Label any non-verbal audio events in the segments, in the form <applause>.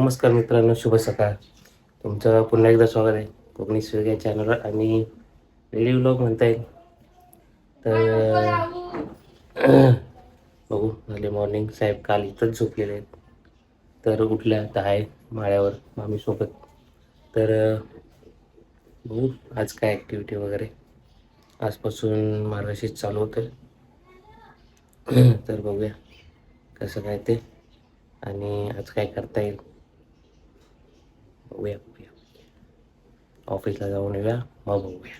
नमस्कार मित्रांनो शुभ सकाळ. तुमचं पुन्हा एकदा स्वागत आहे कोकणी स्वीग चॅनलवर आणि रेडिओ ब्लॉग म्हणता येईल तर बघू झाले मॉर्निंग साहेब काल इथंच झोपलेले आहेत. तर उठल्या तर आहे माळ्यावर मामीसोबत. तर बघू आज काय ॲक्टिव्हिटी वगैरे? आजपासून मार्गशीर्ष चालू होतं तर बघूया कसं काय ते. आणि आज काय करता येईल? बघूया बघूया ऑफिसला जाऊन येऊया मग बघूया.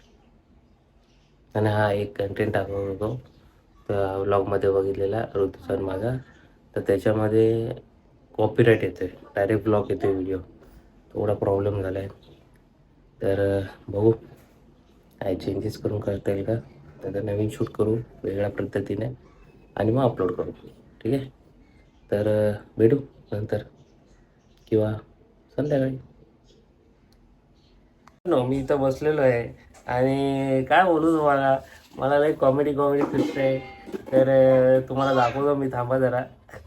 आणि हा एक कंटेंट टाकत होतो. तर व्लॉगमध्ये बघितलेला ऋतूचा माझा. तर त्याच्यामध्ये कॉपीराईट येतो आहे डायरेक्ट ब्लॉग येतो आहे व्हिडिओ थोडा प्रॉब्लेम झाला आहे तर बघू. काय चेंजेस करून करता येईल का? त्याचा नवीन शूट करू वेगळ्या पद्धतीने. आणि मग अपलोड करू. ठीक आहे? तर भेटू नंतर. किंवा संध्याकाळी. मी इथं बसलेलो आहे. आणि काय बोलू तुम्हाला? मला लई कॉमेडी कॉमेडी सुचते तर अं, तुम्हाला दाखवतो मी थांबा जरा. <laughs>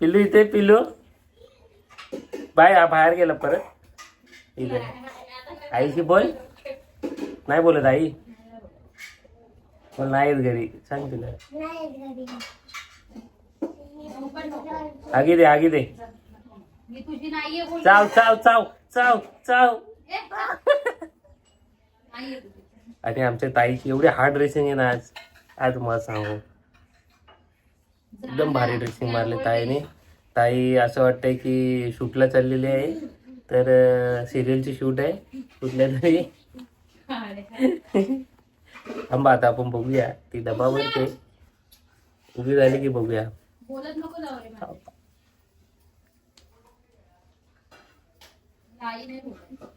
पिल्लू इथे पिल्लू. बाय हा बाहेर गेला परत. इथे. आईशी बोल. नाही बोलत आई. बोल नाही येत घरी. सांग तिला. आगी दे आगी दे. चाव चाव चाव. चाव चाव आणि आमच्या ताईची एवढी हार्ड ड्रेसिंग आहे ना आज. आज तुम्हाला सांगू. एकदम भारी ड्रेसिंग मारले ताईने. ताई असं वाटतंय की शूटला चाललेली आहे. तर सिरियलची शूट आहे. कुठल्या तरी. थांबा आता आपण बघूया. ती डबा भरते उभी झाली की बघूया बोलत नको जाऊ रे मला. नाही नाही बोलत.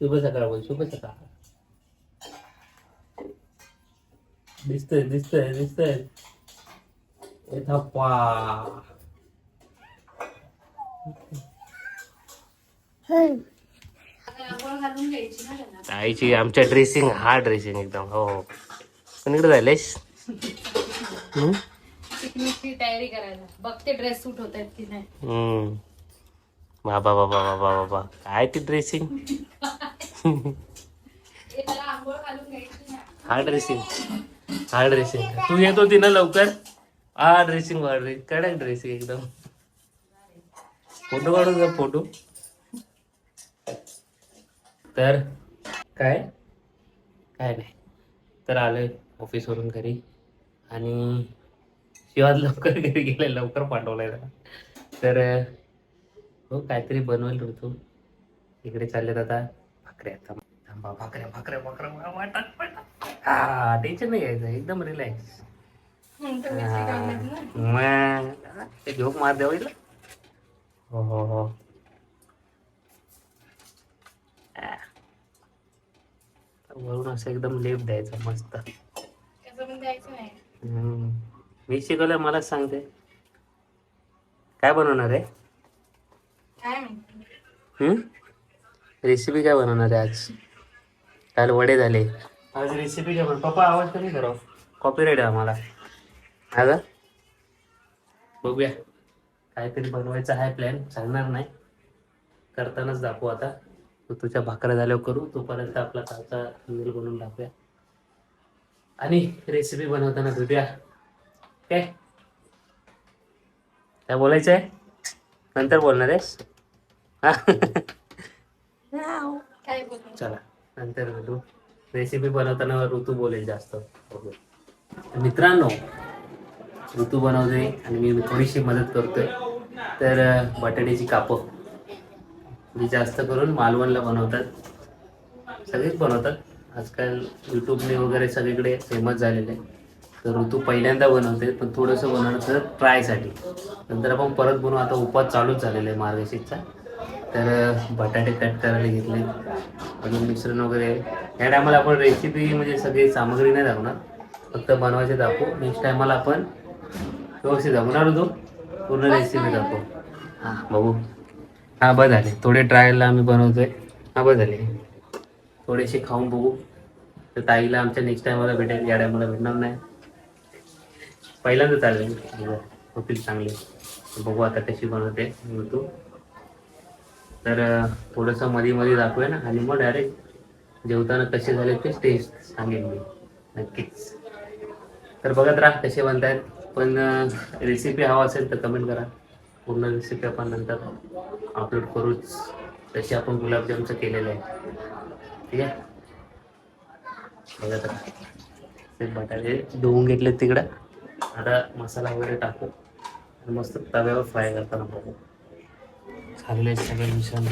शुभ सकाळ बोल शुभ सकाळ. दिसतय दिसतय दिसतय. ए थप्पा आईची आमच्या ड्रेसिंग हा ड्रेसिंग एकदम हो हो. पण इकडे जायलेस हम्म? पिकनिकची तयारी करायला. बघते ड्रेस सूट होत आहेत की नाही. हम्म. बाबा बाबा बाबा बाबा काय ती ड्रेसिंग ए, त्याला आंघोळ घालून घ्यायची ना. हा ड्रेसिंग हा ड्रेसिंग तू येत होती ना लवकर? हा ड्रेसिंग वाढ कडक ड्रेसिंग एकदम. फोटो काढून घ्या फोटो. तर काय? काय नाही. तर आलोय ऑफिसवरून घरी. आणि शिवाज लवकर घरी गेलाय लवकर पाठवलाय त्याला. तर हो काहीतरी बनवेल ऋतू इकडे चाललेत आता. भाकऱ्या थांब- थांबा भाकऱ्या भाकऱ्या भाकऱ्या वाटत हा टेन्शन नाही घ्यायचं एकदम रिलॅक्स ते झोप मार हो हो हो. वरून असं एकदम लेप द्यायचा मस्त. द्यायचं नाही. मी शिकवलंय मलाच सांगते. काय बनवणार आहे? हम्म? रेसिपी काय बनवणार आहे आज? काल वडे झाले. आज रेसिपी काय बन पप्पा आवाज कमी करा कॉपीराईट आहे आम्हाला. हा का बघूया. काहीतरी बनवायचं आहे प्लॅन सांगणार नाही. करतानाच दाखवू आता. तू तुझ्या भाकऱ्या झाल्यावर करू. तोपर्यंत आपला कालचा रील बनवून टाकूया आणि रेसिपी बनवताना भेटूया. काय काय बोलायचं आहे नंतर बोलणार आहेस? हा. चला नंतर भेटू रेसिपी बनवताना ऋतू बोलेल जास्त. मित्रांनो ऋतू बनवते आणि मी थोडीशी मदत करतोय. तर बटाट्याची कापं. जी जास्त करून मालवणला बनवतात. सगळेच बनवतात. आजकाल यूट्यूबने वगैरे सगळीकडे फेमस झालेले आहे तर ऋतू पहिल्यांदा बनवते पण थोडंसं बनवणार तर ट्रायसाठी नंतर आपण परत बनवू. आता उपास चालूच झालेला आहे मार्गशीरचा तर बटाटे कट करायला घेतले. अजून मिश्रण वगैरे या टायमाला आपण रेसिपी म्हणजे सगळी सामग्री नाही दाखवणार. फक्त बनवायचे दाखवू. नेक्स्ट टायमाला आपण व्यवस्थित दाखवणार होतो. पूर्ण रेसिपी दाखवू. हां बघू. हां बरं झाले. थोडे ट्रायलला आम्ही बनवतोय. हां बरं झाले. थोडेसे खाऊन बघू. तर ताईला आमच्या नेक्स्ट टायमाला भेटेल. या टायमाला भेटणार नाही. पहिल्यांदा चालेल होतील चांगले. बघू आता कशी बनवते तू. तर थोडंसं मध्ये मध्ये दाखवूया ना आणि मग डायरेक्ट जेवताना कसे झाले ते टेस्ट सांगेन मी. नक्कीच. तर बघत राहा कसे बनतायत. पण रेसिपी हवा असेल तर कमेंट करा. पूर्ण रेसिपी आपण नंतर अपलोड करूच. तशी आपण गुलाबजामचं केलेलं आहे. ठीक आहे? बघत राहा. ते बटाटे धुवून घेतले तिकडं. आता मसाला वगैरे टाकू. आणि मस्त तव्यावर फ्राय करताना बघू. झालेले सगळे मिश्रण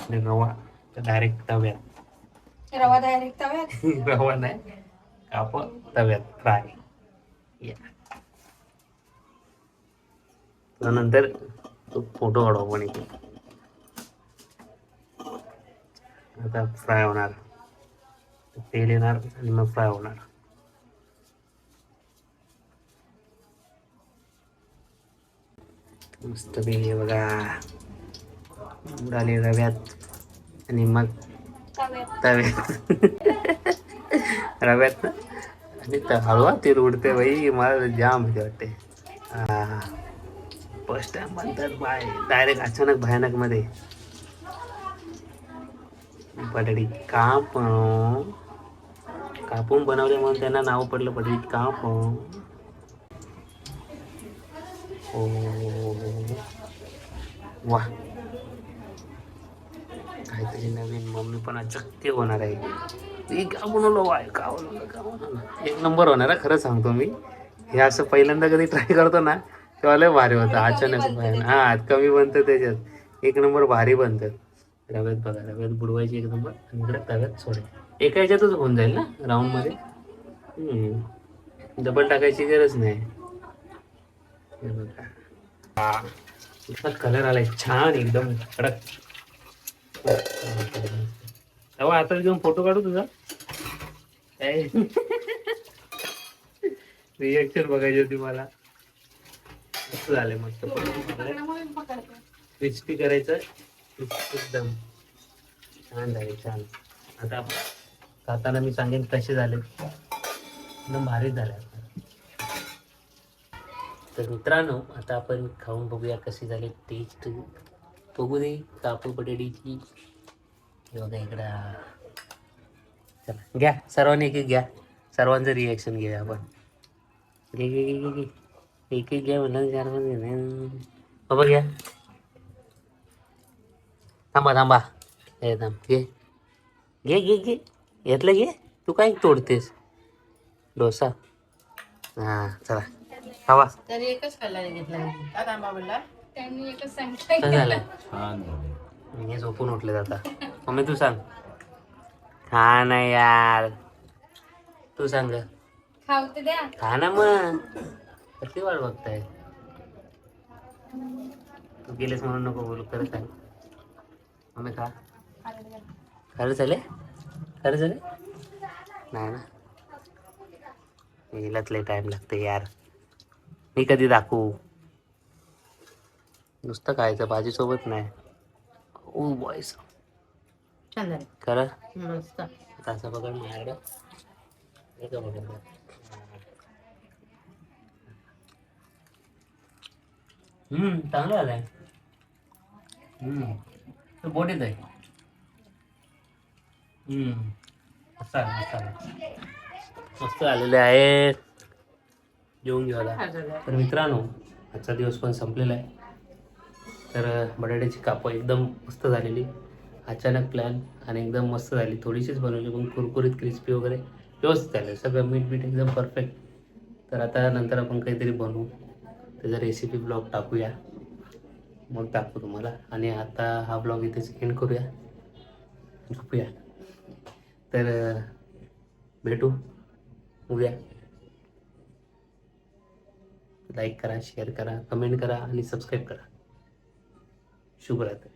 आणि रवा डायरेक्ट तव्यात. रवा डायरेक्ट तव्यात? <laughs> रवा नाही काप तव्यात फ्राय या. त्यानंतर तो फोटो काढू आपण इथे. आता फ्राय होणार. तेल येणार आणि मग फ्राय होणार. मस्त हे बघा. उडाले रव्यात. आणि मग तव्यात. <laughs> रव्यात. आणि त- हळवा तेल उडते बाई. मला जाम भीती वाटते. फर्स्ट टाइम म्हणतात बाय. डायरेक्ट अचानक भयानकमध्ये. बटाटी कापून कापून बनवले म्हणून त्यांना नाव पडलं बटाटी कापून ओ वा. काहीतरी नवीन मम्मी पण अचक्य होणार आहे. हे का बनवलं वाय का बनवलं? का बनवलं? एक नंबर होणार आहे खरं सांगतो मी. हे असं पहिल्यांदा कधी ट्राय करतो ना तेव्हा लय भारी होतं. अचानक हा कमी बनतं त्याच्यात. एक नंबर भारी बनतं. रव्यात बघा रव्यात बुडवायची एक नंबर आणि इकडे तव्यात सोडायची. एका ह्याच्यातच होऊन जाईल ना राऊंडमध्ये डबल टाकायची गरज नाही. हे बघा इतका कलर आलाय छान एकदम कडक. तेव्हा आता घेऊन फोटो काढू तुझा? काय रिएक्शन बघायची होती मला. मस्त झाले मस्त क्रिस्पी करायचं. एकदम. छान झाले छान. आता खाताना मी सांगेन कसे झाले एकदम भारीच झाले तर मित्रांनो आता आपण खाऊन बघूया कसे झाले टेस्ट बघू दे कापू बटाट्याची. बघा इकडं. चला घ्या सर्वांनी एक एक घ्या. सर्वांचं रिॲक्शन घेऊया आपण. घे घे घे घे घे. एक एक घ्या म्हणलं चार पण घे बाबा घ्या. थांबा थांबा. हे थांब घे. घे घे घे. घेतलं घे. तू काय तोडतेस? डोसा. हां चला. खावा. तरी एकच खाल्ला घेतला का थांबा बोलला त्यांनी एकच काय सांगितलं. झालं? मी झोपून उठले आता. मम्मी तू सांग. खा ना यार. तू सांग. द्या. खा ना मग. किती वाट बघताय? तू गेलेस म्हणून नको बोलू खरं सांग. मम्मी खा. खरं झाले? खरं झाले? नाही ना. हिलाच लय टाइम लागते यार. मी कधी दाखवू? नुसतं खायचं भाजीसोबत नाही. ओ बॉयस छान झाले. खरं? मस्त. तासा पकड माझ्याकडं हे का बघा. हम्म चांगलं आलंय. हम्म तो बोट येत आहे हम्म मस्त आलं मस्त आलं. मस्त आलेले आहे जेवून आता तर मित्रांनो आजचा दिवस पण संपलेला आहे. तर बटाट्याची कापं एकदम मस्त झालेली. अचानक प्लॅन आणि एकदम मस्त झाली. थोडीशीच बनवली पण कुरकुरीत क्रिस्पी वगैरे व्यवस्थित झालं. सगळं मीठ बीठ एकदम परफेक्ट तर आता नंतर आपण काहीतरी बनवू. त्याचा रेसिपी ब्लॉग टाकूया. मग टाकू तुम्हाला. आणि आता हा ब्लॉग इथेच एंड करूया. झोपूया. तर भेटू. उद्या. लाईक करा शेअर करा कमेंट करा आणि सबस्क्राईब करा. शुभरात्री.